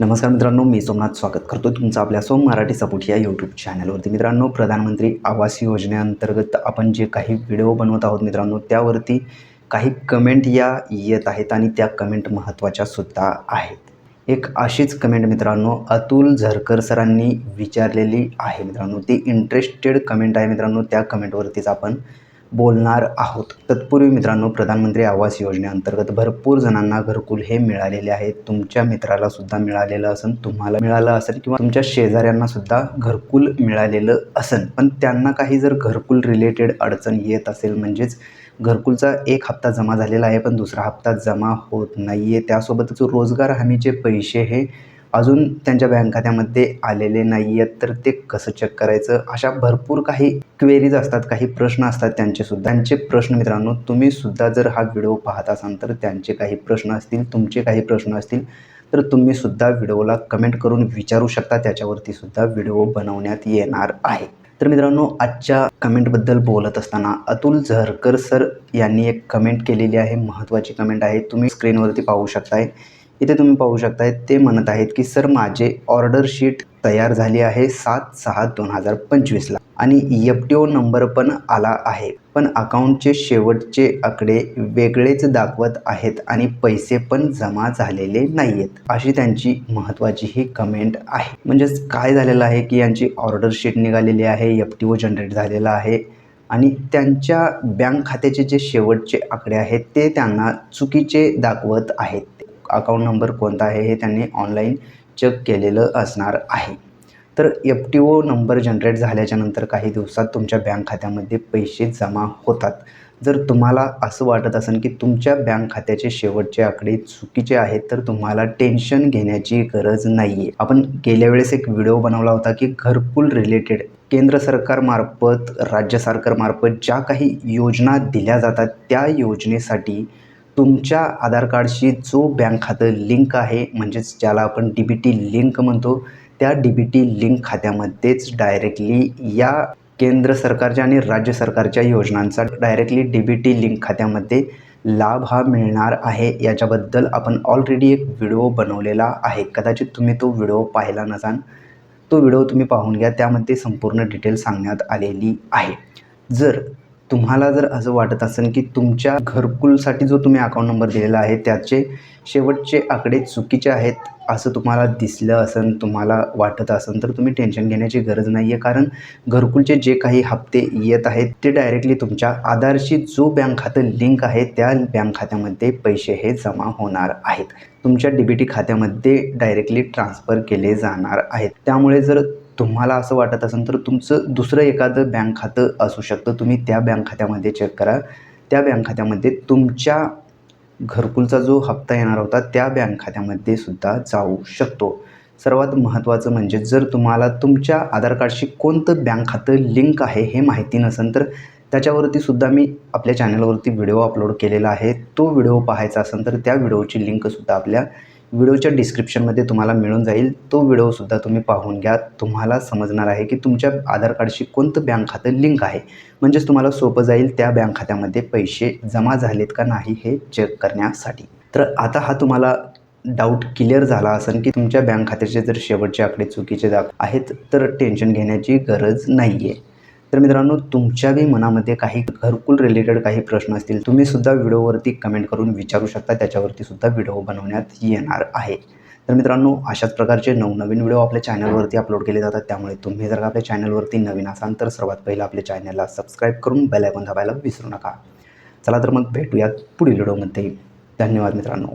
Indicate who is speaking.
Speaker 1: नमस्कार मित्रांनो मी सोमनाथ स्वागत करतो तुमचं आपल्या सोम मराठी सपोर्ट या यूट्यूब चॅनलवरती मित्रांनो प्रधानमंत्री आवास योजनेअंतर्गत आपण जे काही व्हिडिओ बनवत आहोत मित्रांनो त्यावरती काही कमेंट या येत आहेत आणि त्या कमेंट महत्त्वाच्या सुद्धा आहेत. एक अशीच कमेंट मित्रांनो अतुल झरकर सरांनी विचारलेली आहे मित्रांनो. ती इंटरेस्टेड कमेंट आहे मित्रांनो त्या कमेंटवरतीच आपण बोलणार आहोत. तत्पूर्वी मित्रांनो प्रधानमंत्री आवास योजनेअंतर्गत भरपूर जणांना घरकुल हे मिळालेले आहे तुमच्या मित्राला सुद्धा मिळालेलं असेल तुम्हाला मिळालं असेल किंवा तुमच्या शेजाऱ्यांना सुद्धा घरकुल मिळालेलं असेल पण त्यांना काही जर घरकुल रिलेटेड अडचण येत असेल म्हणजेच घरकुलचा एक हप्ता जमा झालेला आहे पण दुसरा हप्ता जमा होत नाही आहे त्यासोबतच रोजगार हमीचे पैसे हे अजून त्यांच्या बँक खात्यामध्ये आलेले नाही आहेत तर ते कसं चेक करायचं? अशा भरपूर काही क्वेरीज असतात काही प्रश्न असतात त्यांचेसुद्धा. त्यांचे प्रश्न मित्रांनो तुम्हीसुद्धा जर हा व्हिडिओ पाहत असाल तर त्यांचे काही प्रश्न असतील तुमचे काही प्रश्न असतील तर तुम्ही सुद्धा व्हिडिओला कमेंट करून विचारू शकता. त्याच्यावरती सुद्धा व्हिडिओ बनवण्यात येणार आहे. तर मित्रांनो आजच्या कमेंटबद्दल बोलत असताना अतुल झरकर सर यांनी एक कमेंट केलेली आहे महत्त्वाची कमेंट आहे. तुम्ही स्क्रीनवरती पाहू शकताय. इथे तुम्ही पाहू शकताय ते म्हणत आहेत की सर माझे ऑर्डर शीट तयार झाली आहे सात सहा दोन हजार पंचवीसला आणि एफ टी ओ नंबर पण आला आहे. पण अकाउंटचे शेवटचे आकडे वेगळेच दाखवत आहेत आणि पैसे पण जमा झालेले नाही आहेत अशी त्यांची महत्त्वाची ही कमेंट आहे. म्हणजेच काय झालेलं आहे की यांची ऑर्डर शीट निघालेली आहे एफ टी ओ जनरेट झालेला आहे आणि त्यांच्या बँक खात्याचे जे शेवटचे आकडे आहेत ते त्यांना चुकीचे दाखवत आहेत. अकाउंट नंबर कोणता आहे हे त्यांनी ऑनलाईन चेक केलेलं असणार आहे. तर F T O number generate झाल्याच्यानंतर काही दिवसात तुमच्या बँक खात्यामध्ये पैसे जमा होतात. जर तुम्हाला असं वाटत असेल की तुमच्या बँक खात्याचे शेवटचे आकडे चुकीचे आहेत तर तुम्हाला टेन्शन घेण्याची गरज नाही आहे आपण गेल्या वेळेस एक व्हिडिओ बनवला होता की घरकुल रिलेटेड केंद्र सरकारमार्फत राज्य सरकारमार्फत ज्या काही योजना दिल्या जातात त्या योजनेसाठी तुमच्या आधार कार्डशी जो बँक खातं लिंक आहे म्हणजेच ज्याला आपण डी बी टी लिंक म्हणतो त्या डी बी टी लिंक खात्यामध्येच डायरेक्टली या केंद्र सरकारच्या आणि राज्य सरकारच्या योजनांचा directly D B T link खात्यामध्ये लाभ हा मिळणार आहे. याच्याबद्दल आपण ऑलरेडी एक व्हिडिओ बनवलेला आहे. कदाचित तुम्ही तो व्हिडिओ पाहिला नसाल तो व्हिडिओ तुम्ही पाहून घ्या. त्यामध्ये संपूर्ण डिटेल सांगण्यात आलेली आहे. जर तुम्हाला जर असं वाटत असेल की तुमच्या घरकुलसाठी जो तुम्ही अकाउंट नंबर दिलेला आहे त्याचे शेवटचे आकडे चुकीचे आहेत असं तुम्हाला दिसलं असेल तुम्हाला वाटत असेल तर तुम्ही टेन्शन घेण्याची गरज नाही आहे कारण घरकुलचे जे काही हप्ते येत आहेत ते डायरेक्टली तुमच्या आधारशी जो बँक खातं लिंक आहे त्या बँक खात्यामध्ये पैसे हे जमा होणार आहेत. तुमच्या डी बी टी खात्यामध्ये डायरेक्टली ट्रान्सफर केले जाणार आहेत. त्यामुळे जर तुम्हाला असं वाटत असेल तर तुमचं दुसरं एखादं बँक खातं असू शकतं. तुम्ही त्या बँक खात्यामध्ये चेक करा. त्या बँक खात्यामध्ये तुमच्या घरकुलचा जो हप्ता येणार होता त्या बँक खात्यामध्ये सुद्धा जाऊ शकतो. सर्वात महत्त्वाचं म्हणजे जर तुम्हाला तुमच्या आधार कार्डशी कोणतं बँक खातं लिंक आहे हे माहिती नसेल तर त्याच्यावरती सुद्धा मी आपल्या चॅनलवरती व्हिडिओ अपलोड केलेला आहे. तो व्हिडिओ पाहायचा असेल तर त्या व्हिडिओची लिंकसुद्धा आपल्या व्हिडिओच्या डिस्क्रिप्शनमध्ये तुम्हाला मिळून जाईल. तो व्हिडिओसुद्धा तुम्ही पाहून घ्या. तुम्हाला समजणार आहे की तुमच्या आधार कार्डशी कोणतं बँक खातं लिंक आहे. म्हणजेच तुम्हाला सोपं जाईल त्या बँक खात्यामध्ये पैसे जमा झालेत का नाही हे चेक करण्यासाठी. तर आता हा तुम्हाला डाऊट क्लिअर झाला असेल की तुमच्या बँक खात्याचे जर शेवटचे आकडे चुकीचे दाख आहेत तर टेन्शन घेण्याची गरज नाही आहे तर मित्रांनो तुमच्याही मनामध्ये काही घरकुल रिलेटेड काही प्रश्न असतील तुम्ही सुद्धा व्हिडिओवरती कमेंट करून विचारू शकता. त्याच्यावरती सुद्धा व्हिडिओ बनवण्यात येणार आहे. तर मित्रांनो अशाच प्रकारचे नवनवीन व्हिडिओ आपल्या चॅनलवरती अपलोड केले जातात. त्यामुळे तुम्ही जर का आपल्या चॅनलवरती नवीन असाल तर सर्वात पहिलं आपल्या चॅनलला सबस्क्राईब करून बेल आयकॉन दाबायला विसरू नका. चला तर मग भेटूयात पुढील व्हिडिओमध्ये धन्यवाद मित्रांनो.